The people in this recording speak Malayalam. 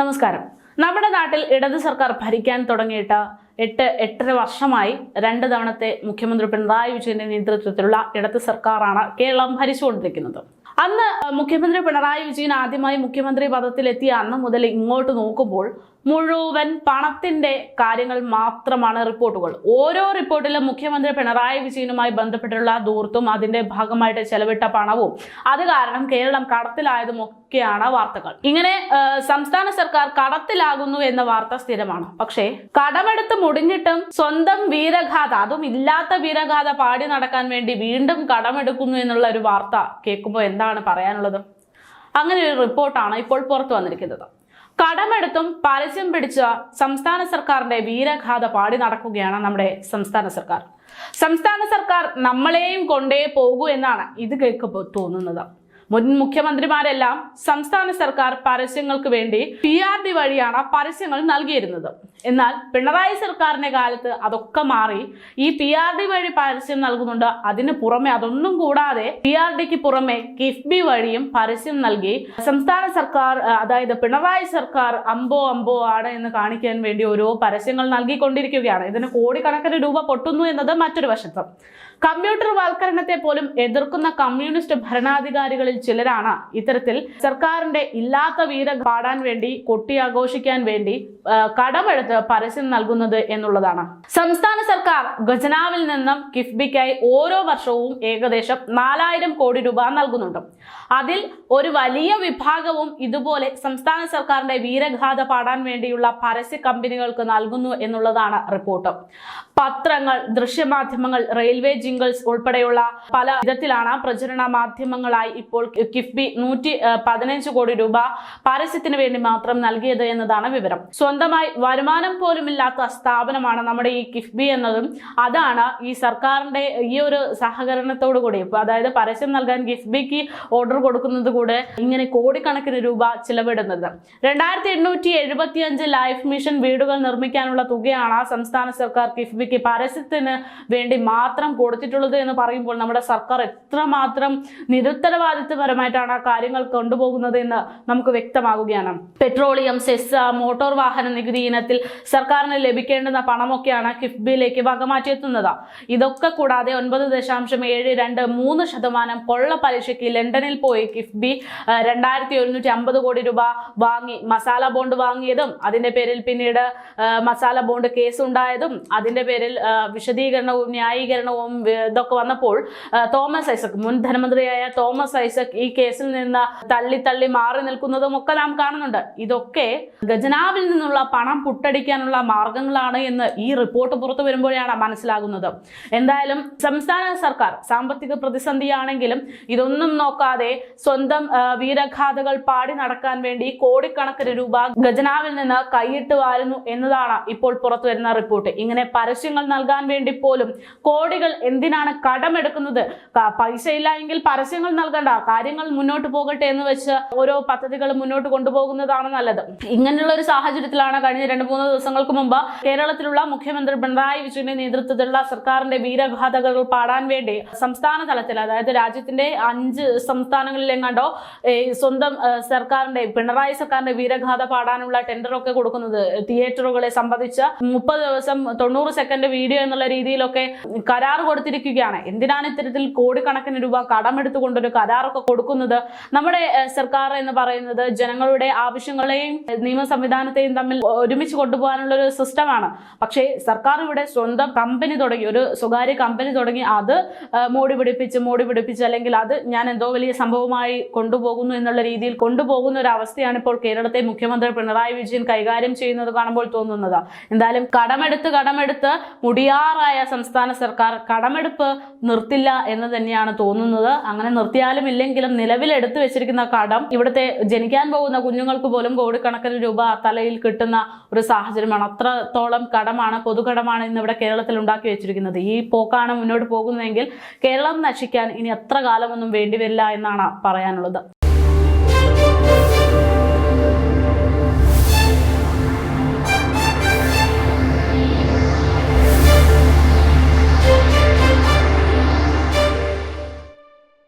നമസ്കാരം. നമ്മുടെ നാട്ടിൽ ഇടത് സർക്കാർ ഭരിക്കാൻ തുടങ്ങിയിട്ട് എട്ട് എട്ടര വർഷമായി രണ്ട് തവണത്തെ മുഖ്യമന്ത്രി പിണറായി വിജയന്റെ നേതൃത്വത്തിലുള്ള ഇടത് സർക്കാരാണ് കേരളം ഭരിച്ചുകൊണ്ടിരിക്കുന്നത്. അന്ന് മുഖ്യമന്ത്രി പിണറായി വിജയൻ ആദ്യമായി മുഖ്യമന്ത്രി പദത്തിലെത്തിയ അന്ന് മുതൽ ഇങ്ങോട്ട് നോക്കുമ്പോൾ മുഴുവൻ പണത്തിന്റെ കാര്യങ്ങൾ മാത്രമാണ് റിപ്പോർട്ടുകൾ. ഓരോ റിപ്പോർട്ടിലും മുഖ്യമന്ത്രി പിണറായി വിജയനുമായി ബന്ധപ്പെട്ടുള്ള ദൂർത്തും അതിന്റെ ഭാഗമായിട്ട് ചെലവിട്ട പണവും. അത് കാരണം കേരളം കടത്തിലായതും ഒക്കെയാണ് വാർത്തകൾ. ഇങ്ങനെ സംസ്ഥാന സർക്കാർ കടത്തിലാകുന്നു എന്ന വാർത്ത സ്ഥിരമാണ്. പക്ഷേ കടമെടുത്ത് മുടിഞ്ഞിട്ടും സ്വന്തം വീരഗാഥ അതും ഇല്ലാത്ത വീരഗാഥ പാടി നടക്കാൻ വേണ്ടി വീണ്ടും കടമെടുക്കുന്നു എന്നുള്ള ഒരു വാർത്ത കേൾക്കുമ്പോൾ എന്താണ് പറയാനുള്ളത്? അങ്ങനെ ഒരു റിപ്പോർട്ടാണ് ഇപ്പോൾ പുറത്തു വന്നിരിക്കുന്നത്. കടമെടുത്തും പരസ്യം പിടിച്ച സംസ്ഥാന സർക്കാരിന്റെ വീരഗാഥ പാടി നടക്കുകയാണ് നമ്മുടെ സംസ്ഥാന സർക്കാർ. സംസ്ഥാന സർക്കാർ നമ്മളെയും കൊണ്ടേ പോകൂ എന്നാണ് ഇത് കേൾക്കുമ്പോൾ തോന്നുന്നത്. മുൻ മുഖ്യമന്ത്രിമാരെല്ലാം സംസ്ഥാന സർക്കാർ പരസ്യങ്ങൾക്ക് വേണ്ടി പി ആർ ഡി വഴിയാണ് പരസ്യങ്ങൾ നൽകിയിരുന്നത്. എന്നാൽ പിണറായി സർക്കാരിന്റെ കാലത്ത് അതൊക്കെ മാറി ഈ പി ആർ ഡി വഴി പരസ്യം നൽകുന്നുണ്ട്. അതിന് പുറമെ അതൊന്നും കൂടാതെ പി ആർ ഡിക്ക് പുറമെ കിഫ്ബി വഴിയും പരസ്യം നൽകി സംസ്ഥാന സർക്കാർ അതായത് പിണറായി സർക്കാർ അമ്പോ അമ്പോ ആണ് എന്ന് കാണിക്കാൻ വേണ്ടി ഓരോ പരസ്യങ്ങൾ നൽകിക്കൊണ്ടിരിക്കുകയാണ്. ഇതിന് കോടിക്കണക്കിന് രൂപ പൊട്ടുന്നു എന്നത് മറ്റൊരു വശത്ത്. കമ്പ്യൂട്ടർ വൽക്കരണത്തെ പോലും എതിർക്കുന്ന കമ്മ്യൂണിസ്റ്റ് ഭരണാധികാരികളിൽ ചിലരാണ് ഇത്തരത്തിൽ സർക്കാരിന്റെ ഇല്ലാത്ത വീര പാടാൻ വേണ്ടി കൊട്ടിയാഘോഷിക്കാൻ വേണ്ടി കടമെടുത്ത് പരസ്യം നൽകുന്നത് എന്നുള്ളതാണ്. സംസ്ഥാന സർക്കാർ ഖജനാവിൽ നിന്നും കിഫ്ബിക്കായി ഓരോ വർഷവും ഏകദേശം നാലായിരം കോടി രൂപ നൽകുന്നുണ്ട്. അതിൽ ഒരു വലിയ വിഭാഗവും ഇതുപോലെ സംസ്ഥാന സർക്കാരിന്റെ വീരഗാഥ പാടാൻ വേണ്ടിയുള്ള പരസ്യ കമ്പനികൾക്ക് നൽകുന്നു എന്നുള്ളതാണ് റിപ്പോർട്ട്. പത്രങ്ങൾ ദൃശ്യമാധ്യമങ്ങൾ റെയിൽവേ ജിംഗിൾസ് ഉൾപ്പെടെയുള്ള പല വിധത്തിലാണ് പ്രചരണ മാധ്യമങ്ങളായി ഇപ്പോൾ കിഫ്ബി നൂറ്റി പതിനഞ്ച് കോടി രൂപ പരസ്യത്തിന് വേണ്ടി മാത്രം നൽകിയത് എന്നതാണ് വിവരം. സ്വന്തമായി വരുമാനം പോലുമില്ലാത്ത സ്ഥാപനമാണ് നമ്മുടെ ഈ കിഫ്ബി എന്നതും അതാണ് ഈ സർക്കാരിന്റെ ഈ ഒരു സഹകരണത്തോടു കൂടി. അതായത് പരസ്യം നൽകാൻ കിഫ്ബിക്ക് ഓർഡർ കൊടുക്കുന്നത് കൂടെ ഇങ്ങനെ കോടിക്കണക്കിന് രൂപ ചിലവിടുന്നത്. രണ്ടായിരത്തി എണ്ണൂറ്റി എഴുപത്തിയഞ്ച് ലൈഫ് മിഷൻ വീടുകൾ നിർമ്മിക്കാനുള്ള തുകയാണ് സംസ്ഥാന സർക്കാർ കിഫ്ബിക്ക് പരസ്യത്തിന് വേണ്ടി മാത്രം കൊടുത്തിട്ടുള്ളത് എന്ന് പറയുമ്പോൾ നമ്മുടെ സർക്കാർ എത്രമാത്രം നിരുത്തരവാദിത്വപരമായിട്ടാണ് ആ കാര്യങ്ങൾ കൊണ്ടുപോകുന്നത് എന്ന് നമുക്ക് വ്യക്തമാകുകയാണ്. പെട്രോളിയം സെസ് മോട്ടോർ വാഹന നികുതി ഇനത്തിൽ സർക്കാരിന് ലഭിക്കേണ്ടുന്ന പണമൊക്കെയാണ് കിഫ്ബിയിലേക്ക് വകമാറ്റിയെത്തുന്നത്. ഇതൊക്കെ കൂടാതെ ഒൻപത് ദശാംശം ഏഴ് രണ്ട് മൂന്ന് ശതമാനം കൊള്ള പലിശയ്ക്ക് ലണ്ടനിൽ പോയി കിഫ്ബി രണ്ടായിരത്തി ഒരുന്നൂറ്റി അമ്പത് കോടി രൂപ വാങ്ങി മസാല ബോണ്ട് വാങ്ങിയതും അതിന്റെ പേരിൽ പിന്നീട് മസാല ബോണ്ട് കേസ് ഉണ്ടായതും അതിന്റെ പേരിൽ ആ, വിശദീകരണവും ന്യായീകരണവും ഇതൊക്കെ വന്നപ്പോൾ തോമസ് ഐസക് മുൻ ധനമന്ത്രിയായ തോമസ് ഐസക് ഈ കേസിൽ നിന്ന് തള്ളി തള്ളി മാറി നിൽക്കുന്നതും ഒക്കെ നാം കാണുന്നുണ്ട്. ഇതൊക്കെ ഖജനാവിൽ നിന്നുള്ള പണം പുട്ടടിക്കാനുള്ള മാർഗങ്ങളാണ് എന്ന് ഈ റിപ്പോർട്ട് പുറത്തു വരുമ്പോഴാണ് മനസ്സിലാകുന്നത്. എന്തായാലും സംസ്ഥാന സർക്കാർ സാമ്പത്തിക പ്രതിസന്ധിയാണെങ്കിലും ഇതൊന്നും നോക്കാതെ സ്വന്തം വീരഗാഥകൾ പാടി നടക്കാൻ വേണ്ടി കോടിക്കണക്കിന് രൂപ ഖജനാവിൽ നിന്ന് കൈയിട്ട് വാരുന്നു എന്നതാണ് ഇപ്പോൾ പുറത്തു വരുന്ന റിപ്പോർട്ട്. ഇങ്ങനെ പരസ്യങ്ങൾ നൽകാൻ വേണ്ടി പോലും കോടികൾ എന്തിനാണ് കടമെടുക്കുന്നത്? പൈസ ഇല്ല എങ്കിൽ പരസ്യങ്ങൾ നൽകണ്ട. കാര്യങ്ങൾ മുന്നോട്ട് പോകട്ടെ എന്ന് വെച്ച് ഓരോ പദ്ധതികൾ മുന്നോട്ട് കൊണ്ടുപോകുന്നതാണ് നല്ലത്. ഇങ്ങനെയുള്ള ഒരു സാഹചര്യത്തിലാണ് കഴിഞ്ഞ രണ്ട് മൂന്ന് ദിവസങ്ങൾക്ക് മുമ്പ് കേരളത്തിലുള്ള മുഖ്യമന്ത്രി പിണറായി വിജയന്റെ നേതൃത്വത്തിലുള്ള സർക്കാരിന്റെ വീരഗാഥകൾ പാടാൻ വേണ്ടി സംസ്ഥാന തലത്തിൽ അതായത് രാജ്യത്തിന്റെ അഞ്ച് സംസ്ഥാനങ്ങളിലെങ്ങാണ്ടോ സ്വന്തം സർക്കാരിന്റെ പിണറായി സർക്കാരിന്റെ വീരഗാഥ പാടാനുള്ള ടെൻഡർ ഒക്കെ കൊടുക്കുന്നത് തിയേറ്ററുകളെ സംബന്ധിച്ച് മുപ്പത് ദിവസം തൊണ്ണൂറ് സെക്കൻഡ് വീഡിയോ എന്നുള്ള രീതിയിലൊക്കെ കരാർ കൊടുത്തിരിക്കുകയാണ്. എന്തിനാണ് ഇത്തരത്തിൽ കോടിക്കണക്കിന് രൂപ കടമെടുത്തുകൊണ്ടൊരു കരാറൊക്കെ കൊടുക്കുന്നത്? നമ്മുടെ സർക്കാർ എന്ന് പറയുന്നത് ജനങ്ങളുടെ ആവശ്യങ്ങളെയും നിയമ സംവിധാനത്തെയും തമ്മിൽ ഒരുമിച്ച് കൊണ്ടുപോകാനുള്ള ഒരു സിസ്റ്റമാണ്. പക്ഷേ സർക്കാർ ഇവിടെ സ്വന്തം കമ്പനി തുടങ്ങി ഒരു സ്വകാര്യ കമ്പനി തുടങ്ങി അത് മോടി പിടിപ്പിച്ച് മോടി പിടിപ്പിച്ച് അല്ലെങ്കിൽ അത് ഞാൻ എന്തോ വലിയ സംഭവമായി കൊണ്ടുപോകുന്നു എന്നുള്ള രീതിയിൽ കൊണ്ടുപോകുന്ന ഒരു അവസ്ഥയാണ് ഇപ്പോൾ കേരളത്തെ മുഖ്യമന്ത്രി പിണറായി വിജയൻ കൈകാര്യം ചെയ്യുന്നത് കാണുമ്പോൾ തോന്നുന്നത്. എന്തായാലും കടമെടുത്ത് കടമെടുത്ത് മുടിയാറായ സംസ്ഥാന സർക്കാർ കടമെടുപ്പ് നിർത്തില്ല എന്ന് തന്നെയാണ് തോന്നുന്നത്. അങ്ങനെ നിർത്തിയാലും ഇല്ലെങ്കിലും നിലവിൽ എടുത്തു വെച്ചിരിക്കുന്ന കടം ഇവിടുത്തെ ജനിക്കാൻ പോകുന്ന കുഞ്ഞുങ്ങൾക്ക് പോലും കോടിക്കണക്കിന് രൂപ തലയിൽ കിട്ടുന്ന ഒരു സാഹചര്യമാണ്. അത്രത്തോളം കടമാണ് പൊതുകടമാണ് ഇന്ന് ഇവിടെ കേരളത്തിൽ ഉണ്ടാക്കി വെച്ചിരിക്കുന്നത്. ഈ പോക്കാണ് മുന്നോട്ട് പോകുന്നതെങ്കിൽ കേരളം നശിക്കാൻ ഇനി എത്ര കാലമൊന്നും വേണ്ടിവരില്ല എന്നാണ് പറയാനുള്ളത്.